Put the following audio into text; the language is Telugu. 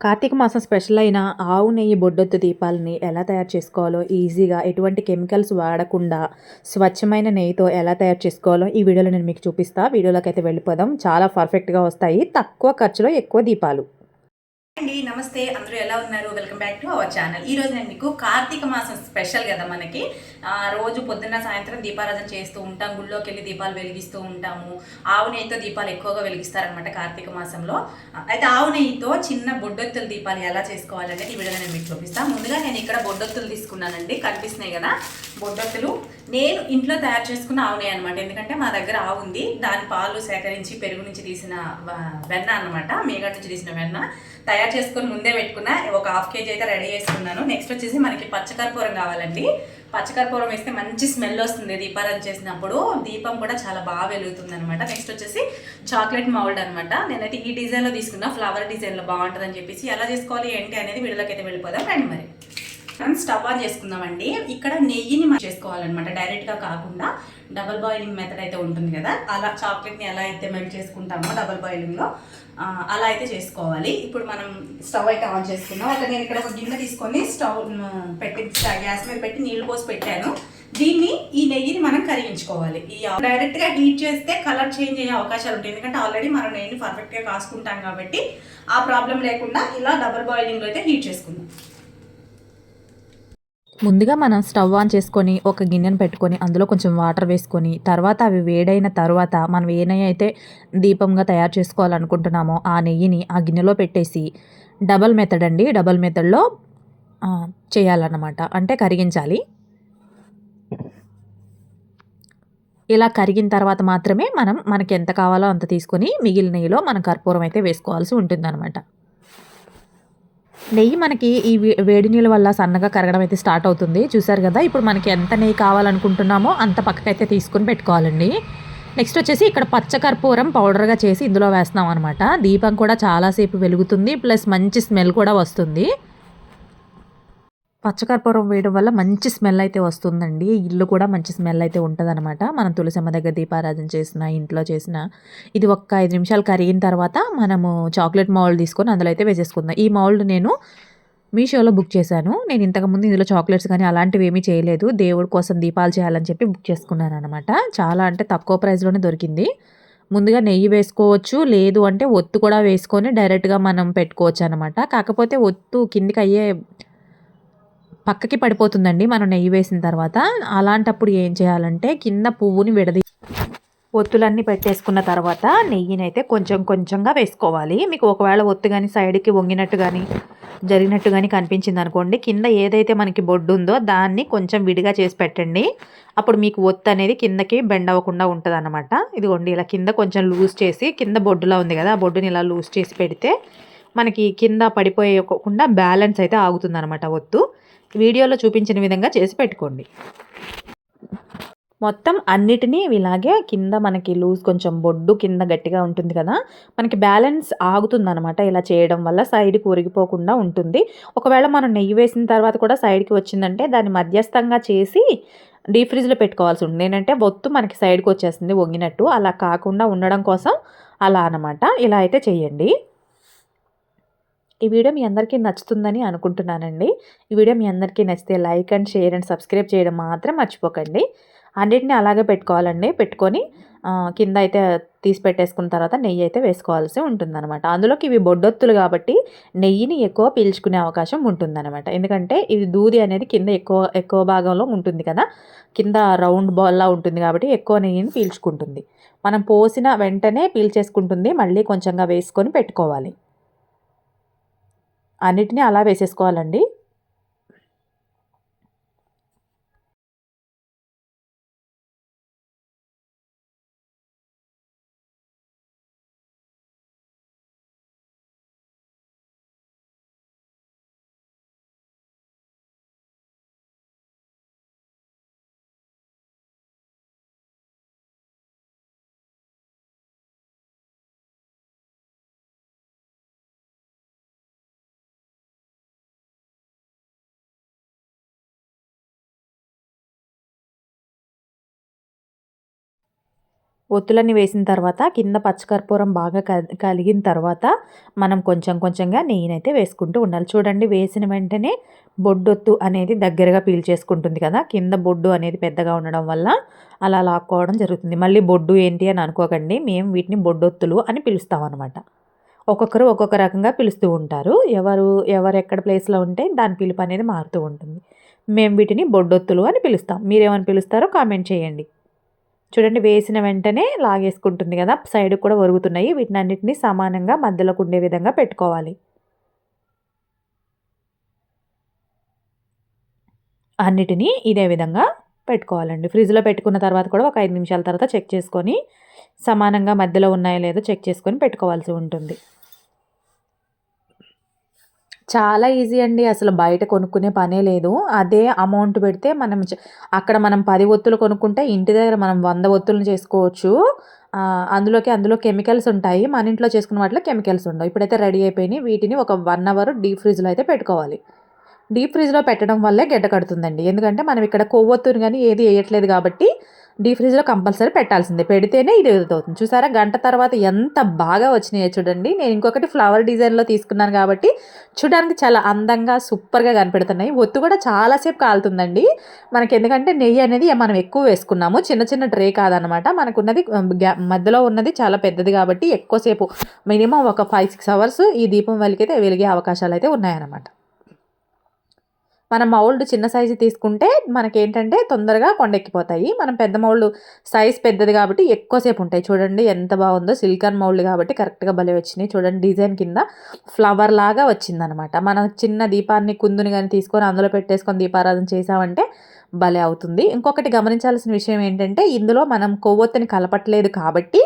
కార్తీక మాసం స్పెషల్ అయిన ఆవు నెయ్యి బొడ్డొత్తు దీపాలని ఎలా తయారు చేసుకోవాలో ఈజీగా ఎటువంటి కెమికల్స్ వాడకుండా స్వచ్ఛమైన నెయ్యితో ఎలా తయారు చేసుకోవాలో ఈ వీడియోలో నేను మీకు చూపిస్తా. వీడియోలోకి అయితే వెళ్ళిపోదాం. చాలా పర్ఫెక్ట్గా వస్తాయి. తక్కువ ఖర్చులో ఎక్కువ దీపాలు. అండి నమస్తే అందరూ ఎలా ఉన్నారు? Welcome back to our channel ఈ రోజు నేను మీకు కార్తీక మాసం స్పెషల్ కదా మనకి. రోజు పొద్దున్న సాయంత్రం దీపారాధన చేస్తూ ఉంటాం గుళ్ళోకి వెళ్ళి దీపాలు వెలిగిస్తూ ఉంటాము. ఆవు నెయ్యితో దీపాలు ఎక్కువగా వెలిగిస్తారనమాట కార్తీక మాసంలో. అయితే ఆవు నెయ్యితో చిన్న బొడ్డొత్తుల దీపాలు ఎలా చేసుకోవాలనేది ఈ వీడియో నేను మీకు చూపిస్తాను ముందుగా నేను ఇక్కడ బొడ్డొత్తులు తీసుకున్నానండి కనిపిస్తున్నాయి కదా. బొడ్డొత్తులు. నేను ఇంట్లో తయారు చేసుకున్న ఆవు నెయ్యి అనమాట ఎందుకంటే మా దగ్గర ఆవు ఉంది. దాని పాలు సేకరించి పెరుగు నుంచి తీసిన వెన్న అనమాట మీగడ నుంచి తీసిన వెన్న. తయారు చేసుకొని ముందే పెట్టుకున్నా. ఒక హాఫ్ కేజీ అయితే రెడీ చేసుకున్నాను. నెక్స్ట్ వచ్చేసి మనకి పచ్చకర్పూరం కావాలండి. పచ్చకర్పూరం వేస్తే మంచి స్మెల్ వస్తుంది దీపారాధన చేసినప్పుడు. దీపం కూడా చాలా బాగా వెలుగుతుంది అనమాట నెక్స్ట్ వచ్చేసి చాక్లెట్ మౌల్డ్ అనమాట నేనైతే ఈ డిజైన్లో తీసుకున్నా. ఫ్లవర్ డిజైన్లో బాగుంటుందని చెప్పేసి ఎలా చేసుకోవాలి ఏంటి అనేది వీడియోలోకి అయితే వెళ్ళిపోదాం. రండి మరి. మనం స్టవ్ ఆన్ చేసుకుందామండి. ఇక్కడ నెయ్యిని మనం చేసుకోవాలన్నమాట. డైరెక్ట్గా కాకుండా డబల్ బాయిలింగ్ మెథడ్ అయితే ఉంటుంది కదా. అలా చాక్లెట్ని ఎలా అయితే మెల్ట్ చేసుకుంటామో డబల్ బాయిలింగ్లో అలా అయితే చేసుకోవాలి. ఇప్పుడు మనం స్టవ్ అయితే ఆన్ చేసుకుందాం. అట్లా నేను ఇక్కడ ఒక గిన్నె తీసుకొని స్టవ్ పెట్టి గ్యాస్ మీద పెట్టి నీళ్ళు పోసి పెట్టాను. దీన్ని ఈ నెయ్యిని మనం కరిగించుకోవాలి. ఈ డైరెక్ట్గా హీట్ చేస్తే కలర్ చేంజ్ అయ్యే అవకాశాలు ఉంటాయి. ఎందుకంటే ఆల్రెడీ మనం నెయ్యిని పర్ఫెక్ట్గా కాసుకుంటాం కాబట్టి ఆ ప్రాబ్లం లేకుండా ఇలా డబల్ బాయిలింగ్లో అయితే హీట్ చేసుకుందాం. ముందుగా మనం స్టవ్ ఆన్ చేసుకొని ఒక గిన్నెను పెట్టుకొని అందులో కొంచెం వాటర్ వేసుకొని తర్వాత అవి వేడైన తర్వాత మనం ఏ నెయ్యి అయితే దీపంగా తయారు చేసుకోవాలనుకుంటున్నామో ఆ నెయ్యిని ఆ గిన్నెలో పెట్టేసి డబల్ మెథడ్ అండి. డబల్ మెథడ్లో చేయాలన్నమాట. అంటే కరిగించాలి. ఇలా కరిగిన తర్వాత మాత్రమే మనం మనకి ఎంత కావాలో అంత తీసుకొని మిగిలిన నెయ్యిలో మనం కర్పూరం అయితే వేసుకోవాల్సి ఉంటుందన్నమాట. నెయ్యి మనకి ఈ వే- వేడి నీళ్ళ వల్ల సన్నగా కరగడం అయితే స్టార్ట్ అవుతుంది. చూసారు కదా ఇప్పుడు మనకి ఎంత నెయ్యి కావాలనుకుంటున్నామో అంత పక్కకైతే తీసుకుని పెట్టుకోవాలండి. నెక్స్ట్ వచ్చేసి ఇక్కడ పచ్చకర్పూరం పౌడర్గా చేసి ఇందులో వేస్తున్నాం అనమాట దీపం కూడా చాలాసేపు వెలుగుతుంది ప్లస్ మంచి స్మెల్ కూడా వస్తుంది. పచ్చకర్పూరం వేయడం వల్ల మంచి స్మెల్ అయితే వస్తుందండి. ఇల్లు కూడా మంచి స్మెల్ అయితే ఉంటుందన్నమాట. మనం తులసమ్మ దగ్గర దీపారాధన చేసిన ఇంట్లో చేసిన ఇది ఒక్క ఐదు నిమిషాలు కరిగిన తర్వాత మనము చాక్లెట్ మౌల్డ్ తీసుకొని అందులో అయితే వేసేసుకుందాం. ఈ మౌల్డ్ నేను మీషోలో బుక్ చేశాను. నేను ఇంతకుముందు ఇందులో చాక్లెట్స్ కానీ అలాంటివి ఏమీ చేయలేదు. దేవుడి కోసం దీపాలు చేయాలని చెప్పి బుక్ చేసుకున్నాను అనమాట చాలా అంటే తక్కువ ప్రైస్లోనే దొరికింది. ముందుగా నెయ్యి వేసుకోవచ్చు. లేదు అంటే ఒత్తు కూడా వేసుకొని డైరెక్ట్గా మనం పెట్టుకోవచ్చు అనమాట కాకపోతే ఒత్తు కిందికి అయ్యే పక్కకి పడిపోతుందండి మనం నెయ్యి వేసిన తర్వాత. అలాంటప్పుడు ఏం చేయాలంటే కింద పువ్వుని విడదీ ఒత్తులన్నీ పెట్టేసుకున్న తర్వాత నెయ్యిని అయితే కొంచెం కొంచెంగా వేసుకోవాలి. మీకు ఒకవేళ ఒత్తు కానీ సైడ్కి వంగినట్టు కానీ జరిగినట్టు కానీ కనిపించింది అనుకోండి కింద ఏదైతే మనకి బొడ్డు ఉందో దాన్ని కొంచెం విడిగా చేసి పెట్టండి. అప్పుడు మీకు ఒత్తు అనేది కిందకి బెండ్ అవ్వకుండా ఉంటుంది అనమాట ఇదిగోండి ఇలా కింద కొంచెం లూజ్ చేసి కింద బొడ్డులా ఉంది కదా ఆ బొడ్డుని ఇలా లూజ్ చేసి పెడితే మనకి కింద పడిపోయకుండా బ్యాలెన్స్ అయితే ఆగుతుందనమాట ఒత్తు. వీడియోలో చూపించిన విధంగా చేసి పెట్టుకోండి. మొత్తం అన్నిటినీ ఇలాగే కింద మనకి లూజ్ కొంచెం బొడ్డు కింద గట్టిగా ఉంటుంది కదా మనకి బ్యాలెన్స్ ఆగుతుందనమాట ఇలా చేయడం వల్ల సైడ్కి ఒరిగిపోకుండా ఉంటుంది. ఒకవేళ మనం నెయ్యి వేసిన తర్వాత కూడా సైడ్కి వచ్చిందంటే దాన్ని మధ్యస్థంగా చేసి డీప్ ఫ్రిడ్జ్లో పెట్టుకోవాల్సి ఉంటుంది. ఏంటంటే ఒత్తు మనకి సైడ్కి వచ్చేస్తుంది వంగినట్టు. అలా కాకుండా ఉండడం కోసం అలా అనమాట ఇలా అయితే చేయండి. ఈ వీడియో మీ అందరికీ నచ్చుతుందని అనుకుంటున్నానండి. ఈ వీడియో మీ అందరికీ నచ్చితే like and share and subscribe చేయడం మాత్రం మర్చిపోకండి. అన్నిటిని అలాగే పెట్టుకోవాలండి. పెట్టుకొని కింద అయితే తీసి పెట్టేసుకున్న తర్వాత నెయ్యి అయితే వేసుకోవాల్సి ఉంటుందన్నమాట. అందులోకి ఇవి బొడ్డొత్తులు కాబట్టి నెయ్యిని ఎక్కువ పీల్చుకునే అవకాశం ఉంటుందన్నమాట. ఎందుకంటే ఇది దూది అనేది కింద ఎక్కువ ఎక్కువ భాగంలో ఉంటుంది కదా. కింద రౌండ్ బాల్లా ఉంటుంది కాబట్టి ఎక్కువ నెయ్యిని పీల్చుకుంటుంది. మనం పోసిన వెంటనే పీల్చేసుకుంటుంది. మళ్ళీ కొంచెంగా వేసుకొని పెట్టుకోవాలి. అన్నిటినీ అలా వేసేసుకోవాలండి. ఒత్తులన్నీ వేసిన తర్వాత కింద పచ్చకర్పూరం బాగా కలిగిన తర్వాత మనం కొంచెం కొంచెంగా నెయ్యినైతే వేసుకుంటూ ఉండాలి. చూడండి వేసిన వెంటనే బొడ్డొత్తు అనేది దగ్గరగా పీల్చేసుకుంటుంది కదా. కింద బొడ్డు అనేది పెద్దగా ఉండడం వల్ల అలా లాక్కోవడం జరుగుతుంది. మళ్ళీ బొడ్డు ఏంటి అని అనుకోకండి. మేము వీటిని బొడ్డొత్తులు అని పిలుస్తాం అనమాట ఒక్కొక్కరు ఒక్కొక్క రకంగా పిలుస్తూ ఉంటారు. ఎవరు ఎవరు ఎక్కడ ప్లేస్లో ఉంటే దాని పిలుపు అనేది మారుతూ ఉంటుంది. మేము వీటిని బొడ్డొత్తులు అని పిలుస్తాం. మీరేమని పిలుస్తారో కామెంట్ చేయండి. చూడండి వేసిన వెంటనే లాగేసుకుంటుంది కదా సైడ్ కూడా ఒరుగుతున్నాయి. వీటిని అన్నిటిని సమానంగా మధ్యలోకి ఉండే విధంగా పెట్టుకోవాలి. అన్నిటినీ ఇదే విధంగా పెట్టుకోవాలండి. ఫ్రిడ్జ్లో పెట్టుకున్న తర్వాత కూడా ఒక ఐదు నిమిషాల తర్వాత చెక్ చేసుకొని సమానంగా మధ్యలో ఉన్నాయో లేదో చెక్ చేసుకొని పెట్టుకోవాల్సి ఉంటుంది. చాలా ఈజీ అండి. అసలు బయట కొనుక్కునే పనే లేదు. అదే అమౌంట్ పెడితే మనం అక్కడ మనం పది ఒత్తులు కొనుక్కుంటే ఇంటి దగ్గర మనం వంద ఒత్తులను చేసుకోవచ్చు. అందులోకి అందులో కెమికల్స్ ఉంటాయి. మన ఇంట్లో చేసుకున్న వాటిలో కెమికల్స్ ఉండవు. ఇప్పుడైతే రెడీ అయిపోయినాయి. వీటిని ఒక వన్ అవర్ డీప్ ఫ్రిడ్జ్లో అయితే పెట్టుకోవాలి. డీప్ ఫ్రిడ్జ్లో పెట్టడం వల్లే గడ్డ కడుతుందండి. ఎందుకంటే మనం ఇక్కడ కొవ్వొత్తుని కానీ ఏది వేయట్లేదు కాబట్టి డీప్ ఫ్రిడ్జ్లో కంపల్సరీ పెట్టాల్సిందే. పెడితేనే ఇది అవుతుంది. చూసారా? గంట తర్వాత ఎంత బాగా వచ్చినాయో చూడండి. నేను ఇంకొకటి ఫ్లవర్ డిజైన్లో తీసుకున్నాను కాబట్టి చూడడానికి చాలా అందంగా సూపర్గా కనిపెడుతున్నాయి. ఒత్తు కూడా చాలాసేపు కాలుతుందండి. మనకి ఎందుకంటే నెయ్యి అనేది మనం ఎక్కువ వేసుకున్నాము. చిన్న చిన్న ట్రే కాదనమాట మనకున్నది గ్యా- మధ్యలో ఉన్నది చాలా పెద్దది కాబట్టి ఎక్కువసేపు మినిమం ఒక ఫైవ్ సిక్స్ అవర్స్ ఈ దీపం వెలిగితే వెలిగే అవకాశాలు అయితే ఉన్నాయన్నమాట. మనం మౌల్డ్ చిన్న సైజు తీసుకుంటే మనకేంటంటే తొందరగా కొండెక్కిపోతాయి. మనం పెద్ద మౌల్డ్ సైజ్ పెద్దది కాబట్టి ఎక్కువసేపు ఉంటాయి. చూడండి ఎంత బాగుందో సిలికాన్ మౌల్డ్ కాబట్టి కరెక్ట్గా భలే వచ్చినాయి. చూడండి డిజైన్ కింద ఫ్లవర్ లాగా వచ్చిందనమాట. మనం చిన్న దీపాన్ని కుందుని కానీ తీసుకొని అందులో పెట్టేసుకొని దీపారాధన చేసామంటే భలే అవుతుంది. ఇంకొకటి గమనించాల్సిన విషయం ఏంటంటే ఇందులో మనం కొవ్వొత్తిని కలపట్లేదు కాబట్టి